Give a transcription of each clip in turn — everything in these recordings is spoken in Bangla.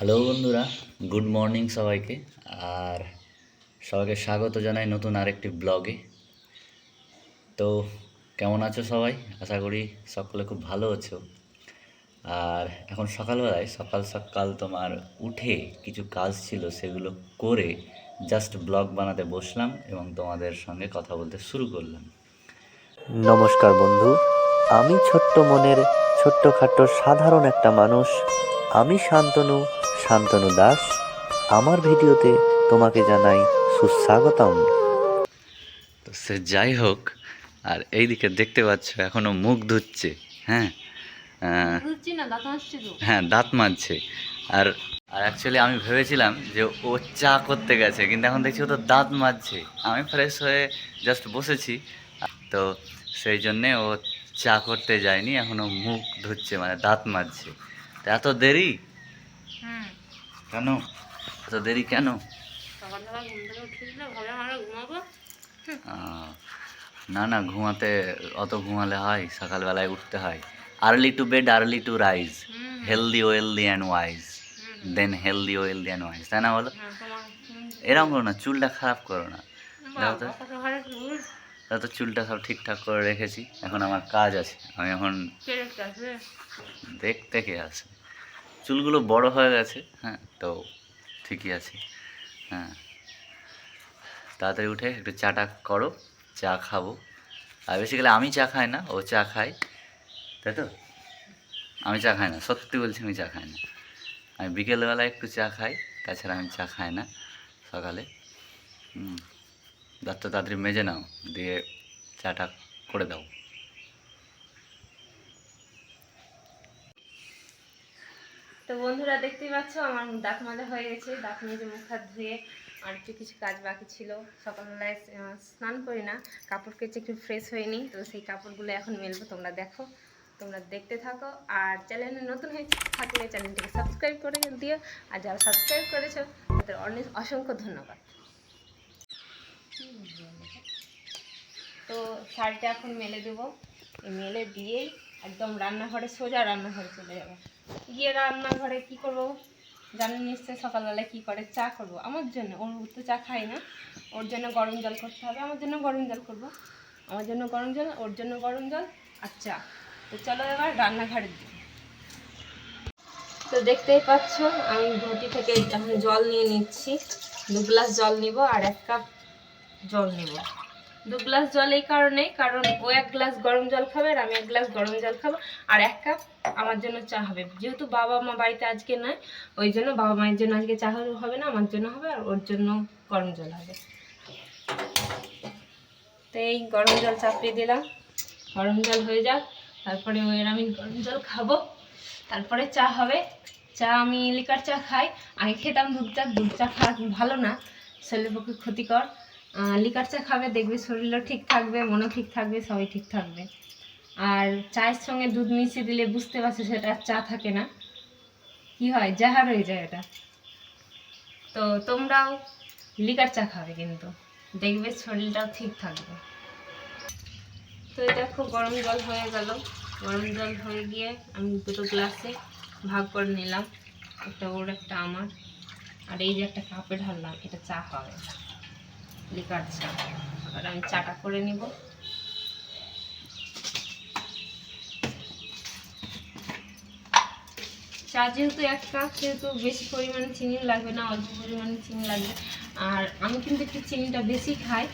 হ্যালো বন্ধুরা, গুড মর্নিং সবাইকে, আর সবাইকে স্বাগত জানাই নতুন আরেকটি ব্লগে। তো কেমন আছো সবাই? আশা করি সকলে খুব ভালো আছো। আর এখন সকালবেলায়, সকাল সকাল তোমার উঠে কিছু কাজ ছিল সেগুলো করে জাস্ট ব্লগ বানাতে বসলাম এবং তোমাদের সঙ্গে কথা বলতে শুরু করলাম। নমস্কার বন্ধু, আমি ছোট্ট মনের ছোট্টখাট্ট সাধারণ একটা মানুষ, আমি শান্তনু শান্তনু দাস আমার ভিডিওতে তোমাকে জানাই সুস্বাগতম। তো সে যাই হোক আর এইদিকে দেখতে পাচ্ছ এখনও মুখ ধুচ্ছে হ্যাঁ? হ্যাঁ দাঁত মাজছে। আর আর অ্যাকচুয়ালি আমি ভেবেছিলাম যে ও চা করতে গেছে কিন্তু এখন দেখছি ও তো দাঁত মাজছে। আমি ফ্রেশ হয়ে জাস্ট বসেছি। তো সেই জন্যে ও চা করতে যায়নি এখনও মুখ ধুচ্ছে মানে দাঁত মাজছে। তো এত দেরি? কেন? এত দেরি কেন? না না ঘুমাতে অত ঘুমালে হয় সকালবেলায় উঠতে হয়। Early to bed early to rise healthy wealthy and wise then healthy wealthy and wise তাই না বলো? হ্যাঁ এরকম করো না চুলটা খারাপ করো না। দাও তো। চুলটা সব ঠিকঠাক করে রেখেছি। এখন আমার কাজ আছে আমি এখন দেখতে দেখতে কে আছে। চুলগুলো বড় হয়ে গেছে। হ্যাঁ। তো ঠিকই আছে। হ্যাঁ। তাড়াতাড়ি উঠে একটু চাটা করো চা খাব। আর বেসিক্যালি আমি চা খাই না ও চা খাই তাই তো? আমি চা খাই না সত্যি বলছি আমি চা খাই না। আমি বিকেলবেলা একটু চা খাই তাছাড়া আমি চা খাই না সকালে। হুম। দাঁতটা তাড়াতাড়ি মেজে নাও দিয়ে চাটা করে দাও। তো বন্ধুরা দেখতেই পাচ্ছ, আমার দাঁত মাজা হয়ে গেছে। দাঁত মেজে মুখ হাত ধুয়ে আর একটু কিছু কাজ বাকি ছিল। সকালবেলায় স্নান করি না, কাপড় কেচে একটু ফ্রেশ হয়ে নিই তো সেই কাপড়গুলো এখন মেলবো, তোমরা দেখো, তোমরা দেখতে থাকো। আর চ্যানেলে নতুন হয়ে থাকলে চ্যানেলটিকে সাবস্ক্রাইব করে দিও। আর যারা সাবস্ক্রাইব করেছ, তাদের অনেক অসংখ্য ধন্যবাদ। তো শাড়িটা এখন মেলে দেবো। মেলে দিয়েই একদম রান্নাঘরে সোজা রান্নাঘরে চলে যাব। গিয়ে রান্নাঘরে কি করব? জানেন নিশ্চয়ই সকালবেলায় কি করে, চা করব। আমার জন্য, ওর তো চা খাই না। ওর জন্য গরম জল করতে হবে। আমার জন্য গরম জল করব। আমার জন্য গরম জল, ওর জন্য গরম জল আর চা। তো চলো এবার রান্নাঘরের দিকে। তো দেখতেই পাচ্ছ, আমি ঘটি থেকে জল নিয়ে নিচ্ছি। দু গ্লাস জল নিব আর এক কাপ জল নিব। দু গ্লাস জল এই কারণে, কারণ ও এক গ্লাস গরম জল খাবে আর আমি এক গ্লাস গরম জল খাব। আর এক কাপ আমার জন্য চা হবে। যেহেতু বাবা মা বাড়িতে আজকে নয় ওই জন্য বাবা মায়ের জন্য আজকে চা হবে না, আমার জন্য হবে আর ওর জন্য গরম জল হবে। তো এই গরম জল চাপিয়ে দিলাম। গরম জল হয়ে যাক, তারপরে ওর আমি গরম জল খাব। তারপরে চা হবে। চা আমি লিকার চা খাই। আগে খেতাম দুধ চা দুধ চা খাওয়া ভালো না, শরীরের পক্ষে ক্ষতিকর। লিকার চা খাবে, দেখবে শরীরও ঠিক থাকবে, মনও ঠিক থাকবে, সবই ঠিক থাকবে। আর চায়ের সঙ্গে দুধ মিশিয়ে দিলে বুঝতে পারছ সেটা চা থাকে না। কি হয়? জাহার হয়ে যায় এটা। তো তোমরাও লিকার চা খাবে কিন্তু। দেখবে শরীরটাও ঠিক থাকবে। তো এটা খুব গরম জল হয়ে গেল। গরম জল হয়ে গিয়ে আমি দুটো গ্লাসে ভাগ করে নিলাম। একটা ওর, একটা আমার। আর এই যে একটা কাপে ঢাললাম, এটা চা হবে। লিকার চা আর আমি চাটা করে নিব। চা যেহেতু এক কাপ, সেহেতু বেশি পরিমাণে চিনি লাগবে না, অল্প পরিমাণে চিনি লাগবে। আর আমি কিন্তু একটু চিনিটা বেশি খাই।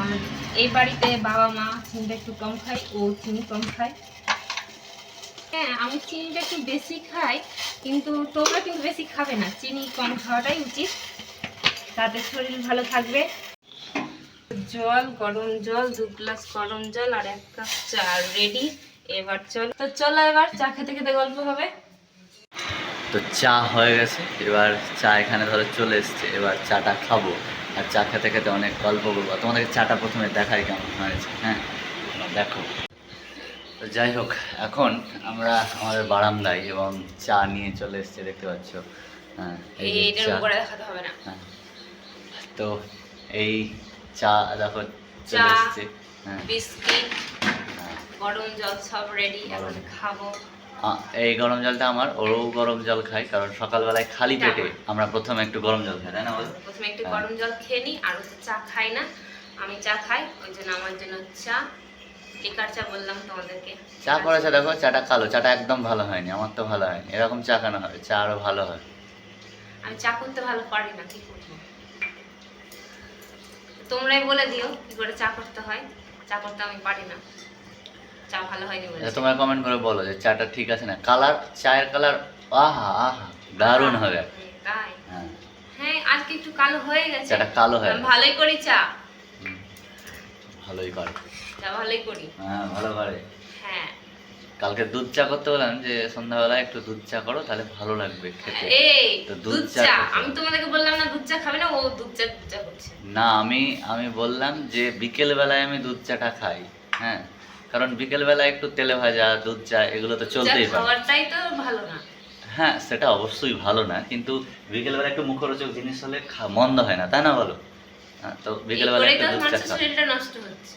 আর এই বাড়িতে বাবা মা চিনিটা একটু কম খায়, ও চিনি কম খায়। হ্যাঁ আমি চিনিটা একটু বেশি খাই, কিন্তু তোমরা কিন্তু বেশি খাবে না। চিনি কম খাওয়াটাই উচিত। তাতে শরীর ভালো থাকবে। জল গরম জল দু গ্লাস গরম জল আর এক কাপ চা। রেডি এবার চল। তো চলো এবার চা খেতে খেতে গল্প হবে। তো চা হয়ে গেছে। এবার চা এখানে ধরো চলে এসছে। এবার চাটা খাব। আর চা খেতে খেতে অনেক গল্প করব। তোমাদেরকে চাটা প্রথমে দেখাই কেমন হয়েছে হ্যাঁ? দেখো। তো যাই হোক এখন আমরা আমাদের বারান্দায় এবং চা নিয়ে চলে এসছে দেখতে পাচ্ছ। হ্যাঁ। তো এই চা দেখো চলে চা। এসছে। হ্যাঁ। বিস্কিট হ্যাঁ। গরম জল সব রেডি এখন খাব। এই গরম জলটা আমার ওরও গরম জল খাই কারণ সকালবেলায় খালি পেটে আমরা প্রথমে একটু গরম জল খাই তাই না প্রথমে একটু হ্যাঁ। গরম জল খেয়ে নিই আর চা খাই না। আমি চা খাই ওই জন্য আমার জন্য চা। লিকার চা বললাম তোমাদেরকে। চা করেছে দেখো চাটা কালো চাটা একদম ভালো হয়নি আমার তো ভালো হয়নি। এরকম চা কেন হবে? চা আরও ভালো হয়। আমি চা করতে ভালো পারি না কি করব? তোমরাই বলে দিও কি করে চা করতে হয়। চা করতে আমি পারি না। চা ভালো হয়নি বলে তোমরা কমেন্ট করে বলো যে চাটা ঠিক আছে না। কালার চায়ের কালার আহা আহা দারুণ হবে। তাই। হ্যাঁ। হ্যাঁ আজকে একটু কালো হয়ে গেছে। চাটা কালো হয়ে ভালোই করি চা। ভালোই করে। চা ভালোই করি। হ্যাঁ ভালো করে। হ্যাঁ। কালকে দুধ চা করতে বললাম যে সন্ধ্যাবেলায় একটু দুধ চা করো তাহলে ভালো লাগবে খেতে। এই তো দুধ চা আমি তোমাদেরকে বললাম না দুধ চা খাবে না ও দুধ চা দুধ চা করছে না আমি আমি বললাম যে বিকেল বেলায় আমি দুধ চাটা খাই হ্যাঁ? কারণ বিকেল বেলায় একটু তেলে ভাজা দুধ চা এগুলো তো চলতেই পারে। তো ভালো না। হ্যাঁ সেটা অবশ্যই ভালো না কিন্তু বিকেল বেলা একটু মুখরোচক জিনিস হলে মন্দ হয় না তাই না বলো? তো বিকেল বেলা একটু দুধ চা খাও। শরীরটা নষ্ট হচ্ছে।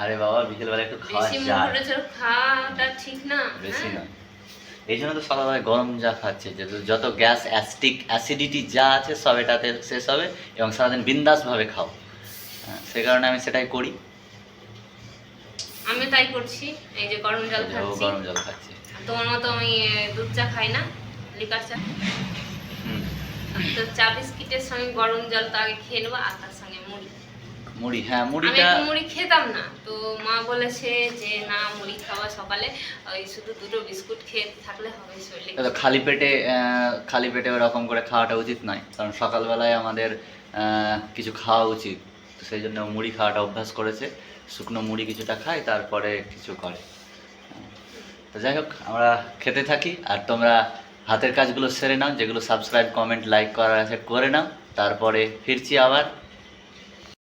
আরে বাবা বিকেল বেলা একটু খাওয়া বেশি যায় মুখরোচক খাওয়াটা ঠিক না বেশি হ্যাঁ? এই জন্য তো সকালবেলায় গরম চা খাচ্ছে যে যত গ্যাস অ্যাসিডিক অ্যাসিডিটি যা আছে সব এটাতে শেষ হবে এবং সারাদিন বিন্দাসভাবে খাও হ্যাঁ, সে কারণে আমি সেটাই করি। আমি তাই করছি এই যে গরম জল খাচ্ছি। গরম জল খাচ্ছি। তোমার মতো আমি দুধ চা খাই না লিকার চা। হুম। তো চা বিস্কিটের সঙ্গে গরম জল তো আগে খেয়ে নেব আর মুড়ি মুড়ি হ্যাঁ আমি মুড়িটা একটু মুড়ি খেতাম না তো মা বলেছে যে না মুড়ি খাওয়া সকালে ওই শুধু দুটো বিস্কুট খেয়ে থাকলে হবে শরীরে। খালি পেটে খালি পেটে ওরকম করে খাওয়াটা উচিত নয় কারণ সকালবেলায় আমাদের কিছু খাওয়া উচিত। তো সেই জন্য মুড়ি খাওয়াটা অভ্যাস করেছে শুকনো মুড়ি কিছুটা খায় তারপরে কিছু করে। তো যাই হোক আমরা খেতে থাকি আর তোমরা হাতের কাজগুলো সেরে নাও যেগুলো সাবস্ক্রাইব কমেন্ট লাইক করার আছে করে নাও তারপরে ফিরছি আবার।